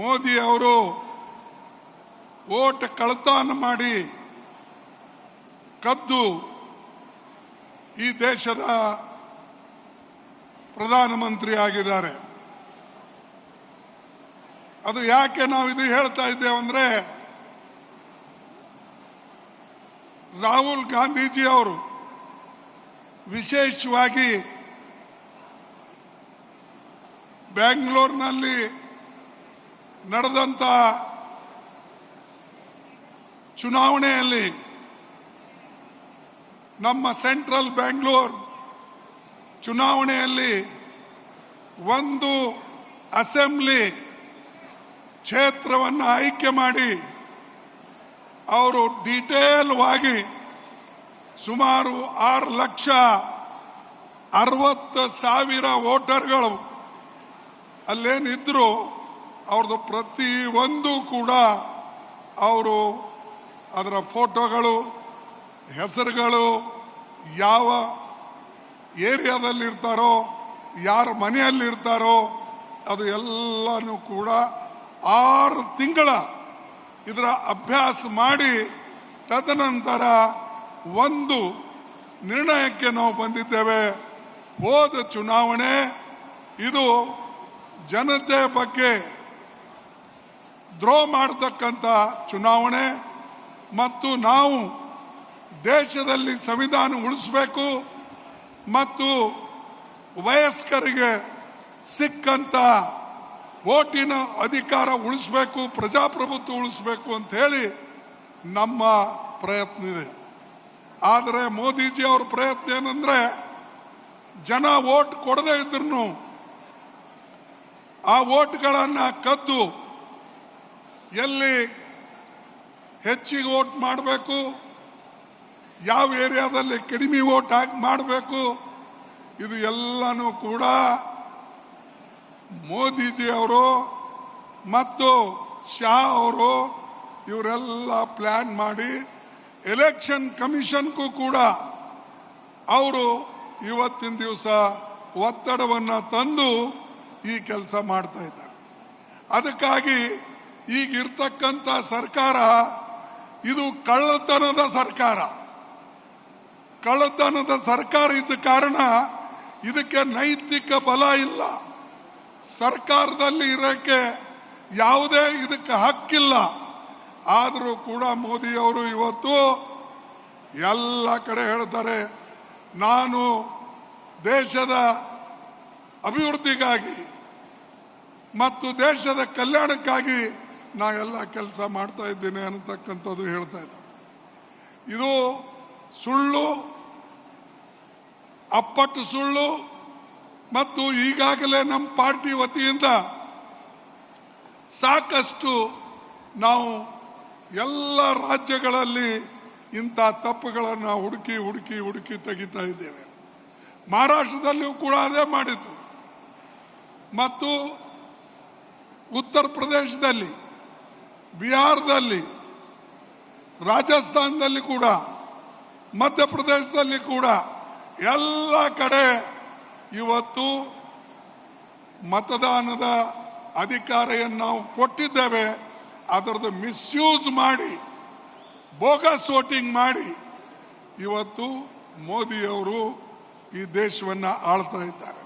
ಮೋದಿ ಅವರು ಓಟ್ ಕಳತಾನ ಮಾಡಿ ಕದ್ದು ಈ ದೇಶದ ಪ್ರಧಾನಮಂತ್ರಿ ಆಗಿದ್ದಾರೆ. ಅದು ಯಾಕೆ ನಾವು ಇದು ಹೇಳ್ತಾ ಇದ್ದೇವೆ ಅಂದ್ರೆ ರಾಹುಲ್ ಗಾಂಧೀಜಿ ಅವರು ವಿಶೇಷವಾಗಿ ಬೆಂಗಳೂರಿನಲ್ಲಿ ನಡೆದಂತ ಚುನಾವಣೆಯಲ್ಲಿ ನಮ್ಮ ಸೆಂಟ್ರಲ್ ಬೆಂಗಳೂರು ಚುನಾವಣೆಯಲ್ಲಿ ಒಂದು ಅಸೆಂಬ್ಲಿ ಕ್ಷೇತ್ರವನ್ನು ಆಯ್ಕೆ ಮಾಡಿ ಅವರು ಡೀಟೇಲ್ವಾಗಿ ಸುಮಾರು ಆರು ಲಕ್ಷ ಅರವತ್ತು ಸಾವಿರ ವೋಟರ್ಗಳು ಅಲ್ಲೇನಿದ್ರು ಅವ್ರದ್ದು ಪ್ರತಿ ಒಂದು ಕೂಡ ಅವರು ಅದರ ಫೋಟೋಗಳು, ಹೆಸರುಗಳು, ಯಾವ ಏರಿಯಾದಲ್ಲಿರ್ತಾರೋ, ಯಾರ ಮನೆಯಲ್ಲಿರ್ತಾರೋ, ಅದು ಎಲ್ಲನೂ ಕೂಡ ಆರು ತಿಂಗಳ ಇದರ ಅಭ್ಯಾಸ ಮಾಡಿ ತದನಂತರ ಒಂದು ನಿರ್ಣಯಕ್ಕೆ ನಾವು ಬಂದಿದ್ದೇವೆ. ಹೋದ ಚುನಾವಣೆ, ಇದು ಜನತೆ ಬಗ್ಗೆ ದ್ರೋಹ ಮಾಡತಕ್ಕಂಥ ಚುನಾವಣೆ ಮತ್ತು ನಾವು ದೇಶದಲ್ಲಿ ಸಂವಿಧಾನ ಉಳಿಸಬೇಕು ಮತ್ತು ವಯಸ್ಕರಿಗೆ ಸಿಕ್ಕಂತ ಓಟಿನ ಅಧಿಕಾರ ಉಳಿಸಬೇಕು, ಪ್ರಜಾಪ್ರಭುತ್ವ ಉಳಿಸಬೇಕು ಅಂತ ಹೇಳಿ ನಮ್ಮ ಪ್ರಯತ್ನ ಇದೆ. ಆದರೆ ಮೋದಿಜಿ ಅವ್ರ ಪ್ರಯತ್ನ ಏನಂದ್ರೆ ಜನ ಓಟ್ ಕೊಡದೇ ಇದ್ರು ಆ ಓಟ್ಗಳನ್ನು ಕದ್ದು ಎಲ್ಲಿ ಹೆಚ್ಚಿಗೆ ಓಟ್ ಮಾಡಬೇಕು, ಯಾವ ಏರಿಯಾದಲ್ಲಿ ಕಡಿಮೆ ಓಟ್ ಹಾಕಿ, ಮಾಡಬೇಕು, ಇದು ಎಲ್ಲನೂ ಕೂಡ ಮೋದಿಜಿ ಅವರು ಮತ್ತು ಶಾ ಅವರು ಇವರೆಲ್ಲ ಪ್ಲ್ಯಾನ್ ಮಾಡಿ ಎಲೆಕ್ಷನ್ ಕಮಿಷನ್ಗೂ ಕೂಡ ಅವರು ಇವತ್ತಿನ ದಿವಸ ಒತ್ತಡವನ್ನು ತಂದು ಈ ಕೆಲಸ ಮಾಡ್ತಾ ಇದ್ದಾರೆ. ಅದಕ್ಕಾಗಿ ಈಗ ಇರ್ತಕ್ಕಂಥ ಸರ್ಕಾರ ಇದು ಕಳ್ಳತನದ ಸರ್ಕಾರ. ಕಳ್ಳತನದ ಸರ್ಕಾರ ಇದ್ದ ಕಾರಣ ಇದಕ್ಕೆ ನೈತಿಕ ಬಲ ಇಲ್ಲ. ಸರ್ಕಾರದಲ್ಲಿ ಇರೋಕ್ಕೆ ಯಾವುದೇ ಇದಕ್ಕೆ ಹಕ್ಕಿಲ್ಲ. ಆದರೂ ಕೂಡ ಮೋದಿಯವರು ಇವತ್ತು ಎಲ್ಲ ಕಡೆ ಹೇಳ್ತಾರೆ, ನಾನು ದೇಶದ ಅಭಿವೃದ್ಧಿಗಾಗಿ ಮತ್ತು ದೇಶದ ಕಲ್ಯಾಣಕ್ಕಾಗಿ ನಾವೆಲ್ಲ ಕೆಲಸ ಮಾಡ್ತಾ ಇದ್ದೇನೆ ಅನ್ನತಕ್ಕಂಥದ್ದು ಹೇಳ್ತಾ ಇದ್ದ ಇದು ಸುಳ್ಳು, ಅಪ್ಪಟ್ಟು ಸುಳ್ಳು ಮತ್ತು ಈಗಾಗಲೇ ನಮ್ಮ ಪಾರ್ಟಿ ವತಿಯಿಂದ ಸಾಕಷ್ಟು ನಾವು ಎಲ್ಲ ರಾಜ್ಯಗಳಲ್ಲಿ ಇಂಥ ತಪ್ಪುಗಳನ್ನು ಹುಡುಕಿ ಹುಡುಕಿ ಹುಡುಕಿ ತೆಗಿತಾ ಇದ್ದೇವೆ. ಮಹಾರಾಷ್ಟ್ರದಲ್ಲಿಯೂ ಕೂಡ ಅದೇ ಮಾಡಿತು ಮತ್ತು ಉತ್ತರ ಪ್ರದೇಶದಲ್ಲಿ ಬಿಹಾರದಲ್ಲಿ, ರಾಜಸ್ಥಾನದಲ್ಲಿ ಕೂಡ, ಮಧ್ಯಪ್ರದೇಶದಲ್ಲಿ ಕೂಡ ಎಲ್ಲ ಕಡೆ ಇವತ್ತು ಮತದಾನದ ಅಧಿಕಾರಿಯನ್ನು ನಾವು ಕೊಟ್ಟಿದ್ದೇವೆ. ಅದರದ್ದು ಮಿಸ್ಯೂಸ್ ಮಾಡಿ, ಬೋಗಸ್ ವೋಟಿಂಗ್ ಮಾಡಿ ಇವತ್ತು ಮೋದಿಯವರು ಈ ದೇಶವನ್ನು ಆಳ್ತಾ ಇದ್ದಾರೆ.